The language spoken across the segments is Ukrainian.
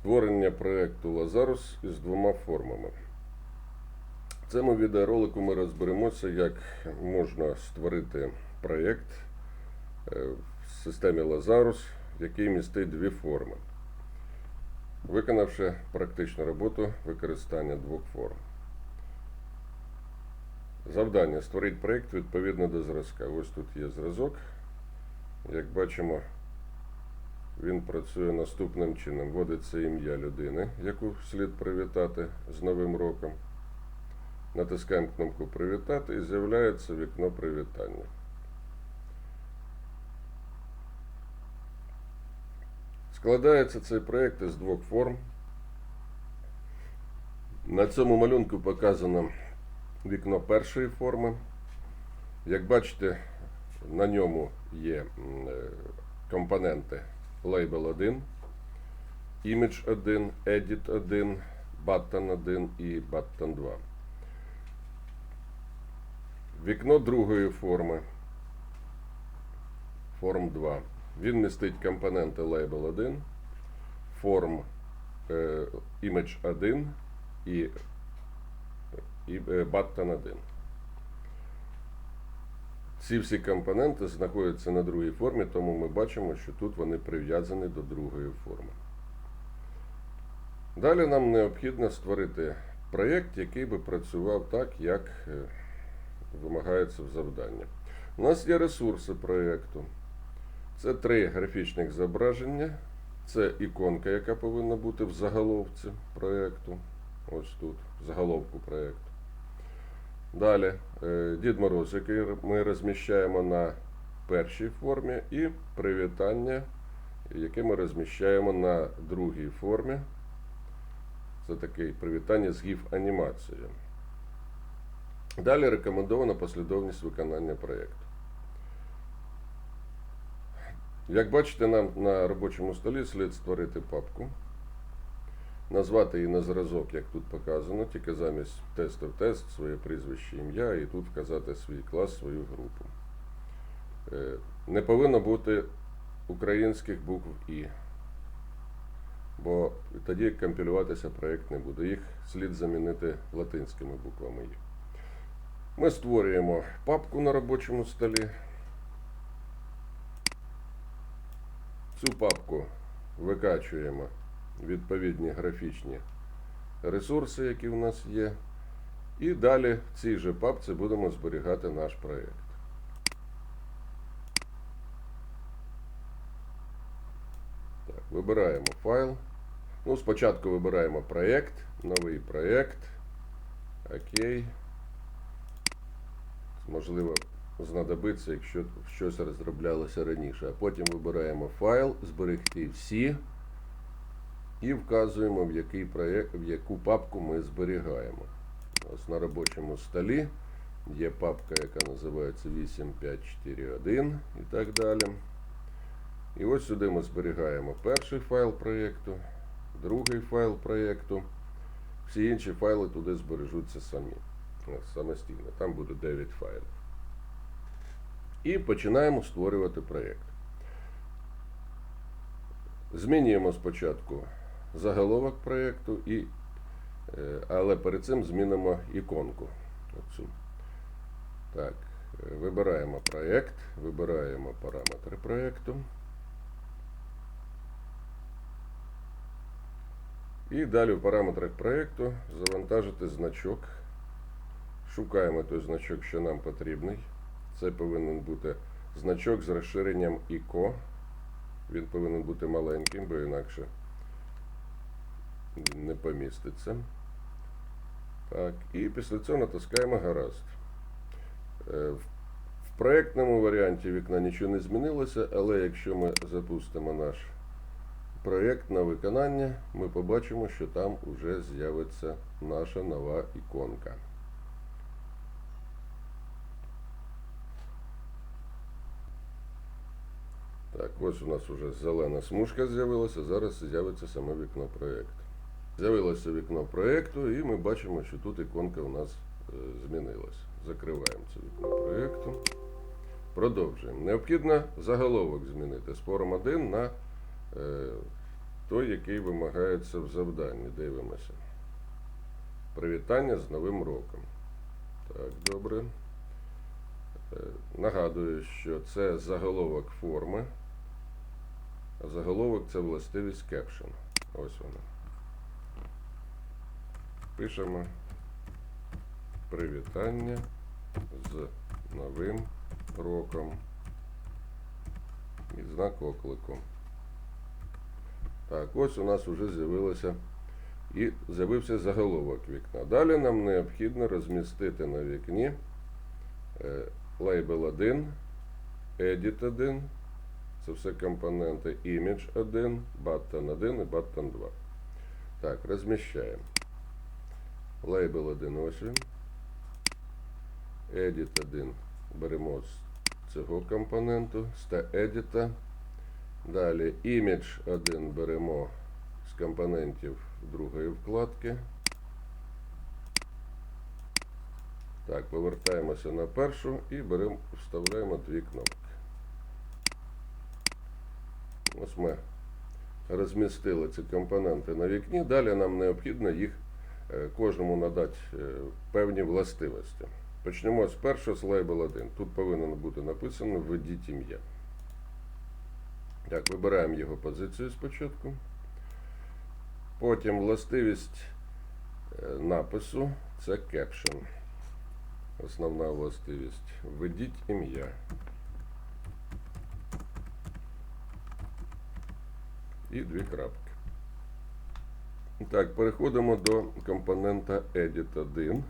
Створення проєкту Лазарус із двома формами. В цьому відеоролику ми розберемося, як можна створити проєкт е, в системі Lazarus, який містить дві форми, виконавши практичну роботу використання двох форм. Завдання створити проєкт відповідно до зразка. Ось тут є зразок. Як бачимо, він працює наступним чином. Вводиться ім'я людини, яку слід привітати з Новим роком. Натискаємо кнопку Привітати і з'являється вікно привітання. Складається цей проєкт із двох форм. На цьому малюнку показано вікно першої форми. Як бачите, на ньому є е, компоненти Label 1, Image 1, Edit 1, Button 1 і Button 2. Вікно другої форми. Форм 2. Він містить компоненти Label 1, Form е, Image 1 і, е, Button 1. Ці всі компоненти знаходяться на другій формі, тому ми бачимо, що тут вони прив'язані до другої форми. Далі нам необхідно створити проєкт, який би працював так, як е, вимагається в завданні. У нас є ресурси проєкту. Це три графічних зображення. Це іконка, яка повинна бути в заголовці проєкту. Ось тут, в заголовку проєкту. Далі Дід Мороз, який ми розміщаємо на першій формі, і привітання, яке ми розміщаємо на другій формі. Це таке привітання з гіф-анімацією. Далі рекомендована послідовність виконання проєкту. Як бачите, нам на робочому столі слід створити папку, назвати її на зразок, як тут показано, тільки замість тесту в тест, своє прізвище, ім'я, і тут вказати свій клас, свою групу. Е, Не повинно бути українських букв І, бо тоді компілюватися проєкт не буде. Їх слід замінити латинськими буквами І. Ми створюємо папку на робочому столі. Цю папку викачуємо відповідні графічні ресурси, які в нас є. І далі в цій же папці будемо зберігати наш проєкт. Так, вибираємо файл. Ну, спочатку вибираємо проєкт, новий проєкт. Окей. Можливо, знадобиться, якщо щось розроблялося раніше. А потім вибираємо файл, зберегти всі і вказуємо, в який проєкт, в яку папку ми зберігаємо. Ось на робочому столі є папка, яка називається 8541 і так далі. І ось сюди ми зберігаємо перший файл проєкту, другий файл проєкту. Всі інші файли туди збережуться самі. е, Самостійно. Там буде 9 файлів. І починаємо створювати проєкт. Змінюємо спочатку заголовок проєкту, і, е, але перед цим змінимо іконку. Оцю. Так, вибираємо проєкт, вибираємо параметри проєкту. І далі в параметрах проєкту завантажити значок. Шукаємо той значок, що нам потрібний. Це повинен бути значок з розширенням ICO. Він повинен бути маленьким, бо інакше не поміститься. Так, і після цього натискаємо гаразд. Е, В проєктному варіанті вікна нічого не змінилося, але якщо ми запустимо наш проєкт на виконання, ми побачимо, що там вже з'явиться наша нова іконка. Так, ось у нас вже зелена смужка з'явилася, зараз з'явиться саме вікно проєкту. З'явилося вікно проєкту, і ми бачимо, що тут іконка у нас е, змінилася. Закриваємо це вікно проєкту. Продовжуємо. Необхідно заголовок змінити з форм 1 на е, той, який вимагається в завданні. Дивимося. Привітання з Новим роком. Так, добре. Е, Нагадую, що це заголовок форми. А заголовок це властивість caption. Ось вона. Пишемо привітання з Новим роком і знак оклику. Так, ось у нас вже з'явилося і з'явився заголовок вікна. Далі нам необхідно розмістити на вікні е, лейбл 1, Edit 1, це все компоненти Image 1, Button 1 і Button 2. Так, розміщаємо. Лейбл 1 ось він. Edit 1 беремо з цього компоненту, з edit. Далі Image 1 беремо з компонентів другої вкладки. Так, повертаємося на першу і беремо, вставляємо дві кнопки. Ось ми розмістили ці компоненти на вікні. Далі нам необхідно їх кожному надати е, певні властивості. Почнемо з першого з лейбл 1. Тут повинно бути написано введіть ім'я. Так, вибираємо його позицію спочатку. Потім властивість е, напису це caption. Основна властивість. Введіть ім'я. І дві крапки. Так, переходимо до компонента Edit 1.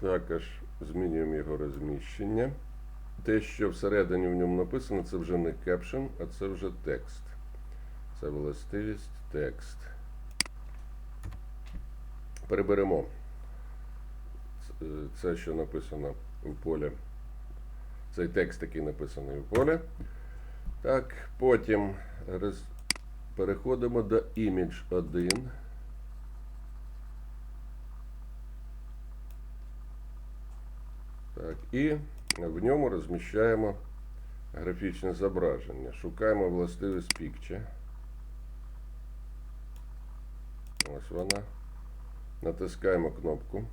Також змінюємо його розміщення. Те, що всередині в ньому написано, це вже не caption, а це вже текст. Це властивість текст. Переберемо це, що написано у полі. Цей текст, який написаний у полі. Так, потім. Переходимо до image 1. Так, і в ньому розміщаємо графічне зображення. Шукаємо властивість Picture. Ось вона. Натискаємо кнопку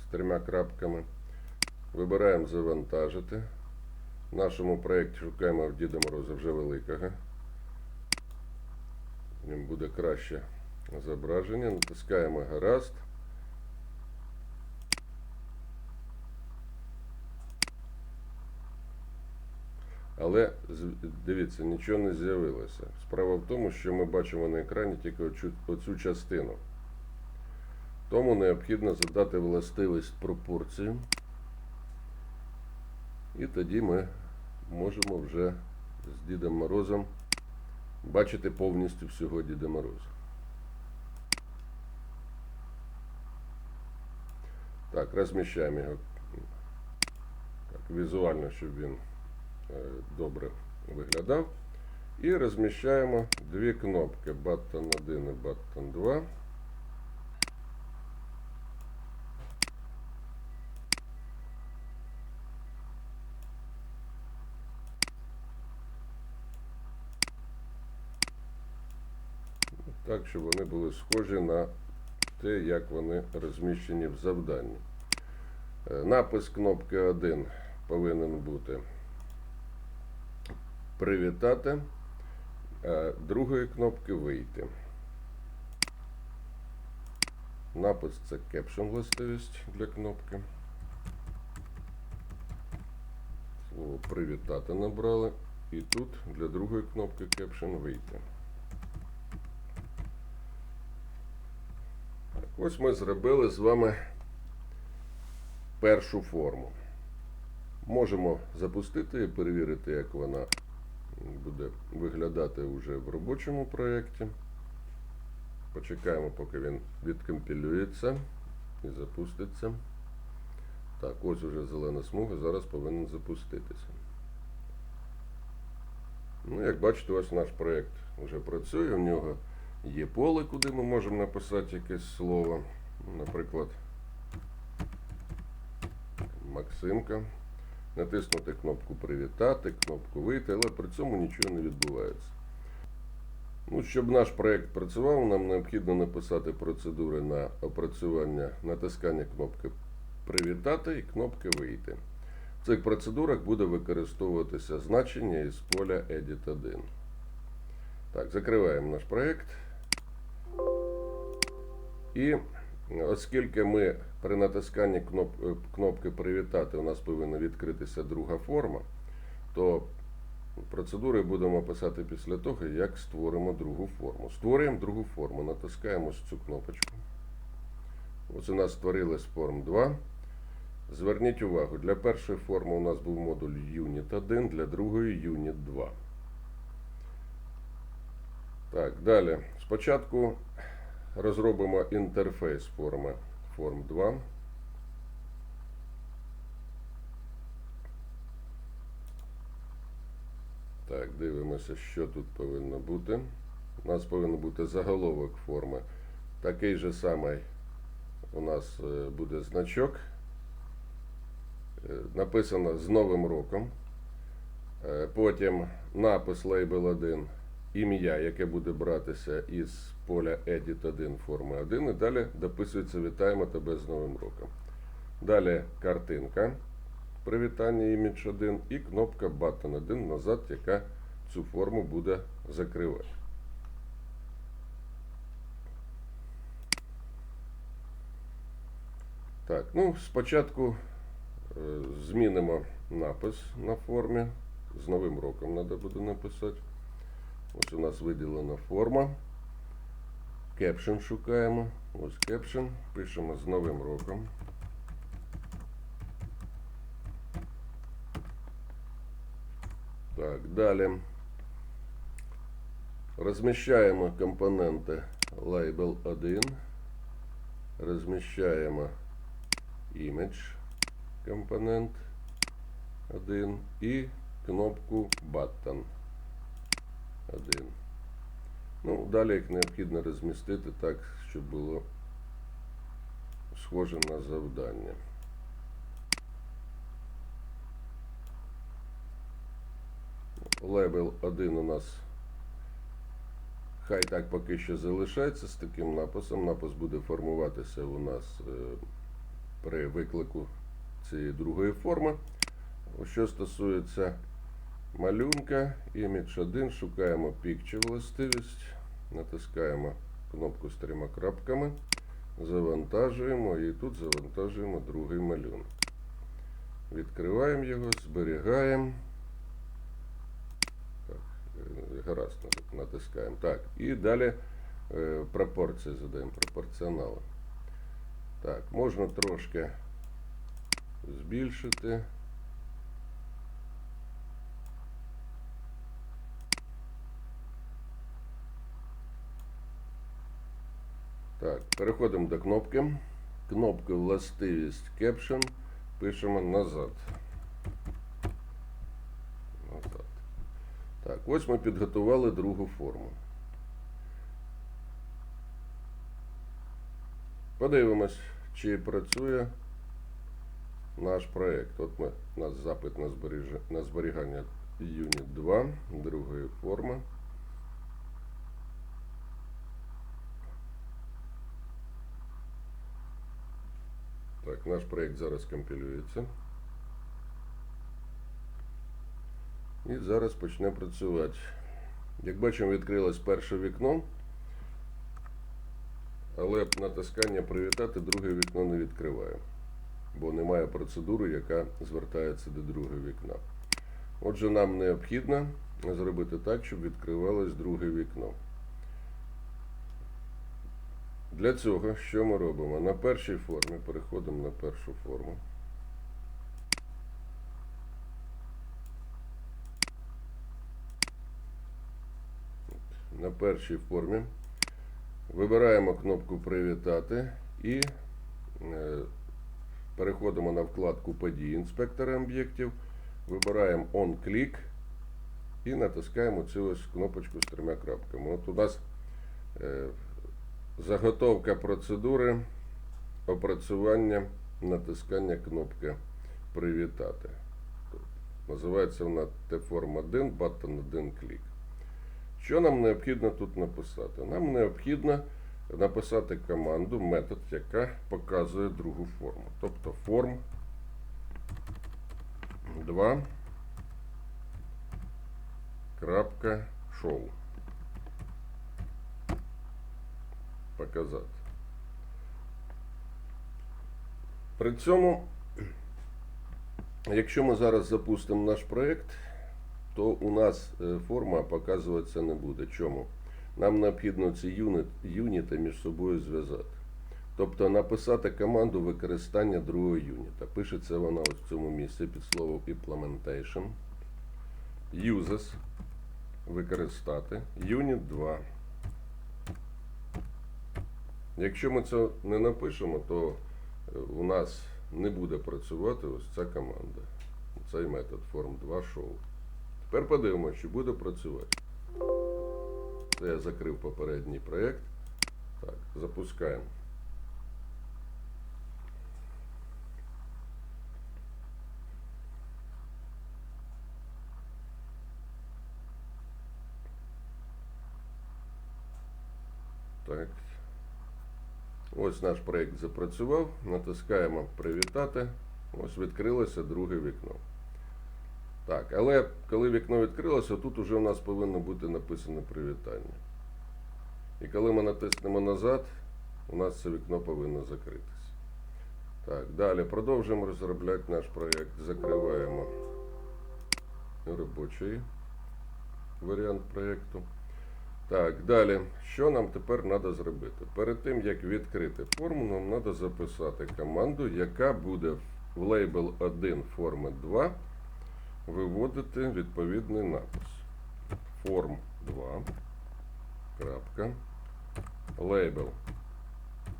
з трьома крапками. Вибираємо завантажити. В нашому проєкті шукаємо в Діда Мороза вже великого. В буде краще зображення. Натискаємо гаразд. Але дивіться, нічого не з'явилося. Справа в тому, що ми бачимо на екрані тільки оцю, частину. Тому необхідно задати властивість пропорцію. І тоді ми можемо вже з Дідом Морозом бачити повністю всього Діда Мороза. Так, розміщаємо його так, візуально, щоб він е, добре виглядав. І розміщаємо дві кнопки Button 1 і Button 2. Так, щоб вони були схожі на те, як вони розміщені в завданні. Е, Напис кнопки 1 повинен бути привітати, а другої кнопки вийти. Напис це caption властивість для кнопки. Слово привітати набрали. І тут для другої кнопки caption вийти. Так, ось ми зробили з вами першу форму. Можемо запустити і перевірити, як вона буде виглядати вже в робочому проєкті. Почекаємо, поки він відкомпілюється і запуститься. Так, ось уже зелена смуга, зараз повинен запуститися. Ну, як бачите, ось наш проєкт вже працює, у нього є поле, куди ми можемо написати якесь слово. Наприклад, Максимка. Натиснути кнопку Привітати, кнопку Вийти, але при цьому нічого не відбувається. Ну, щоб наш проєкт працював, нам необхідно написати процедури на опрацювання натискання кнопки Привітати і кнопки Вийти. В цих процедурах буде використовуватися значення із поля Edit 1. Так, закриваємо наш проєкт. І оскільки ми при натисканні е, кнопки Привітати у нас повинна відкритися друга форма, то процедури будемо писати після того, як створимо другу форму. Створюємо другу форму, натискаємо цю кнопочку. Ось у нас створилась форм 2. Зверніть увагу, для першої форми у нас був модуль Unit 1, для другої Unit 2. Так, далі. Спочатку розробимо інтерфейс форми форм 2. Так, дивимося, що тут повинно бути. У нас повинен бути заголовок форми. Такий же самий у нас е, буде значок. Е, Написано з Новим роком. Е, Потім напис Label 1, ім'я, яке буде братися із поля Edit 1 форми 1. І далі дописується Вітаємо тебе з Новим роком. Далі картинка. Привітання імідж 1 і кнопка Button 1 назад, яка цю форму буде закривати. Так, ну спочатку е, змінимо напис на формі. З Новим роком треба буде написати. Ось у нас виділена форма. Кепшн шукаємо. Ось кепшн. Пишемо з Новим роком. Так, далі. Розміщаємо компоненти Label 1. Розміщаємо Image компонент 1 і кнопку Button 1. Ну, далі їх необхідно розмістити так, щоб було схоже на завдання. Левел 1 у нас хай так поки що залишається з таким написом. Напис буде формуватися у нас е, при виклику цієї другої форми. Що стосується малюнка, Image 1, шукаємо Picture властивість, натискаємо кнопку з трьома крапками, завантажуємо і тут завантажуємо другий малюнок. Відкриваємо його, зберігаємо. Так, е, гаразд, натискаємо. Так, і далі е, пропорції задаємо, пропорціонали. Так, можна трошки збільшити. Так, переходимо до кнопки. Кнопки властивість Caption пишемо назад. Назад. Так, ось ми підготували другу форму. Подивимось, чи працює наш проєкт. От ми, у нас запит на, зберігання Unit 2, другої форми. Наш проєкт зараз компілюється. І зараз почне працювати. Як бачимо, відкрилось перше вікно, але натискання привітати друге вікно не відкриває, бо немає процедури, яка звертається до другого вікна. Отже, нам необхідно зробити так, щоб відкривалось друге вікно. Для цього що ми робимо? На першій формі переходимо на першу форму. На першій формі вибираємо кнопку Привітати і е, переходимо на вкладку Події інспектора об'єктів, вибираємо On Click і натискаємо цю ось кнопочку з трьома крапками. От у нас е, Заготовка процедури опрацювання натискання кнопки Привітати. Називається вона T-Form 1, Button 1 клік. Що нам необхідно тут написати? Нам необхідно написати команду, метод, яка показує другу форму. Тобто form 2 крапка show. Показати. При цьому, якщо ми зараз запустимо наш проєкт, то у нас е, форма показуватися не буде. Чому? Нам необхідно ці юнит, юніти між собою зв'язати. Тобто написати команду використання другого юніта. Пишеться вона ось в цьому місці під словом implementation. Uses використати. Юніт 2. Якщо ми це не напишемо, то е, у нас не буде працювати ось ця команда. Цей метод form2 show. Тепер подивимося, чи буде працювати. Це я закрив попередній проєкт. Так, запускаємо. Так. Ось наш проєкт запрацював. Натискаємо Привітати. Ось відкрилося друге вікно. Так, але коли вікно відкрилося, тут уже у нас повинно бути написано привітання. І коли ми натиснемо назад, у нас це вікно повинно закритися. Так, далі продовжуємо розробляти наш проєкт. Закриваємо робочий варіант проєкту. Так, далі. Що нам тепер треба зробити? Перед тим, як відкрити форму, нам треба записати команду, яка буде в лейбл 1 форми 2 виводити відповідний напис. Form 2. Крапка. Лейбл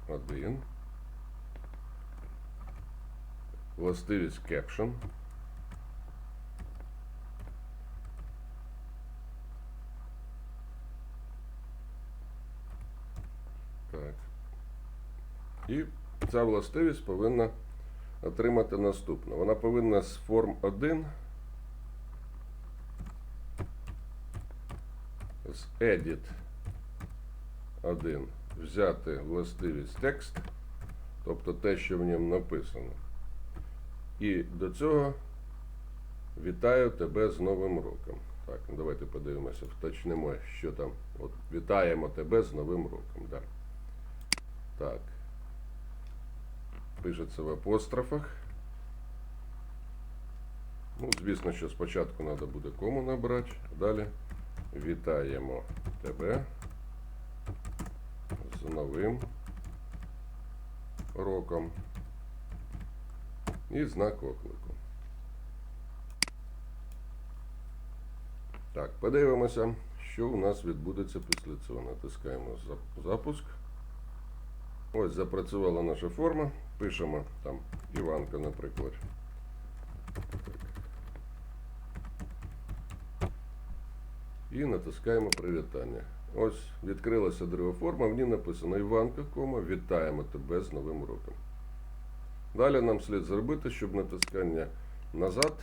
1. Властивість caption. Так. І ця властивість повинна отримати наступне. Вона повинна з форм 1 з edit 1 взяти властивість текст, тобто те, що в ньому написано. І до цього вітаю тебе з Новим роком. Так, давайте подивимося, вточнимо, що там. От вітаємо тебе з Новим роком. Да. Так. Пишеться в апострофах. Ну, звісно, що спочатку треба буде кому набрати, далі вітаємо тебе з новим роком і знак оклику. Так, подивимося, що у нас відбудеться після цього. Натискаємо запуск. Ось запрацювала наша форма. Пишемо там Іванка, наприклад. І натискаємо привітання. Ось відкрилася друга форма, в ній написано Іванка, кома, вітаємо тебе з Новим роком. Далі нам слід зробити, щоб натискання назад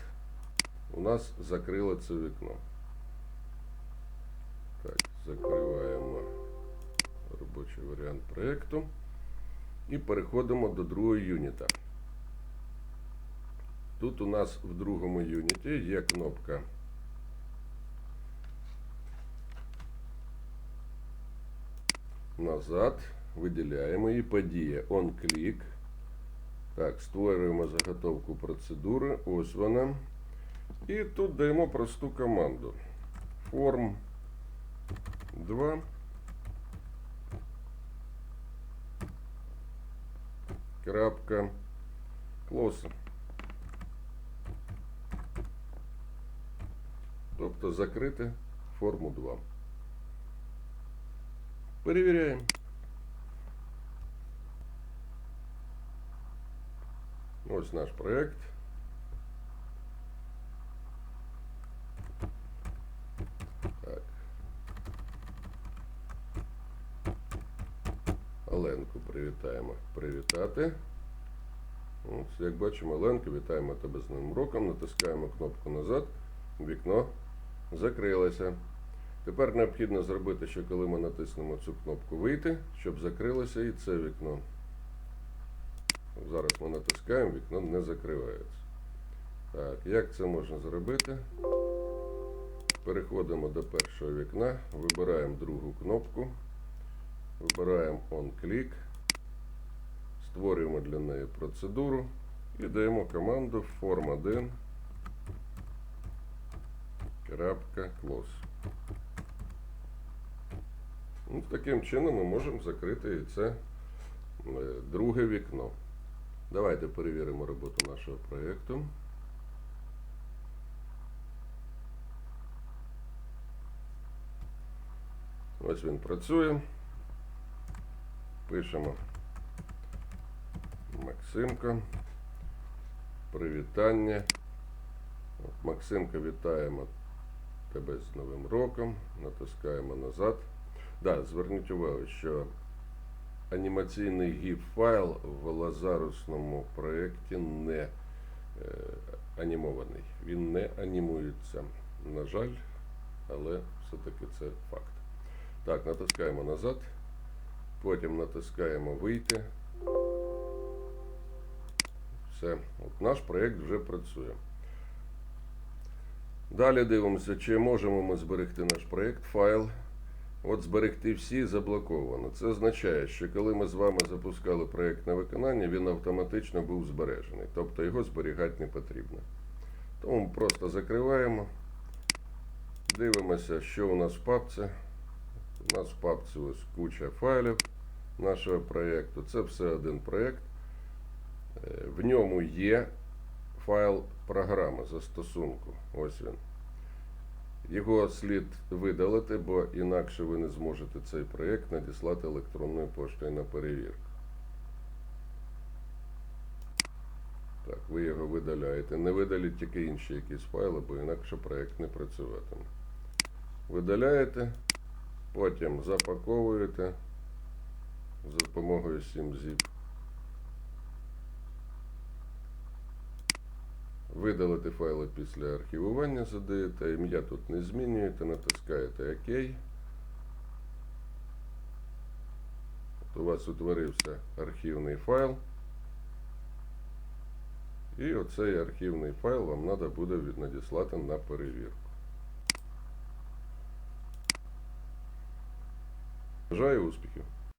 у нас закрило це вікно. Так, закриваємо робочий варіант проєкту. І переходимо до другого юніта. Тут у нас в другому юніті є кнопка назад, виділяємо її, подія on-click. Так, створюємо заготовку процедури, ось вона. І тут даємо просту команду. Form 2. Крапка. Close. Тобто закрити форму 2. Перевіряємо. Ось наш проєкт. Привітаємо. Привітати. Ось, як бачимо, Оленко, вітаємо тебе з Новим роком. Натискаємо кнопку назад. Вікно закрилося. Тепер необхідно зробити, що коли ми натиснемо цю кнопку вийти, щоб закрилося і це вікно. Зараз ми натискаємо, вікно не закривається. Так, як це можна зробити? Переходимо до першого вікна, вибираємо другу кнопку, вибираємо On-Click, створюємо для неї процедуру і даємо команду form1 close. Ну, таким чином ми можемо закрити це е, друге вікно. Давайте перевіримо роботу нашого проєкту. Ось він працює. Пишемо Максимко. Привітання. От, Максимка, вітаємо тебе з Новим роком. Натискаємо назад. Да, зверніть увагу, що анімаційний GIF файл в лазарусному проєкті не е, анімований. Він не анімується. На жаль, але все-таки це факт. Так, натискаємо назад. Потім натискаємо вийти. Все, от наш проєкт вже працює. Далі дивимося, чи можемо ми зберегти наш проєкт, файл. От зберегти всі заблоковано. Це означає, що коли ми з вами запускали проєкт на виконання, він автоматично був збережений. Тобто його зберігати не потрібно. Тому просто закриваємо. Дивимося, що у нас в папці. У нас в папці ось куча файлів нашого проєкту. Це все один проєкт. Е, В ньому є файл програми застосунку. Ось він. Його слід видалити, бо інакше ви не зможете цей проєкт надіслати електронною поштою на перевірку. Так, ви його видаляєте. Не видаліть тільки інші якісь файли, бо інакше проєкт не працюватиме. Видаляєте, потім запаковуєте за допомогою 7-zip. Видалити файли після архівування задаєте, ім'я тут не змінюєте, натискаєте ОК. От у вас утворився архівний файл. І оцей архівний файл вам треба буде надіслати на перевірку. Бажаю успіхів!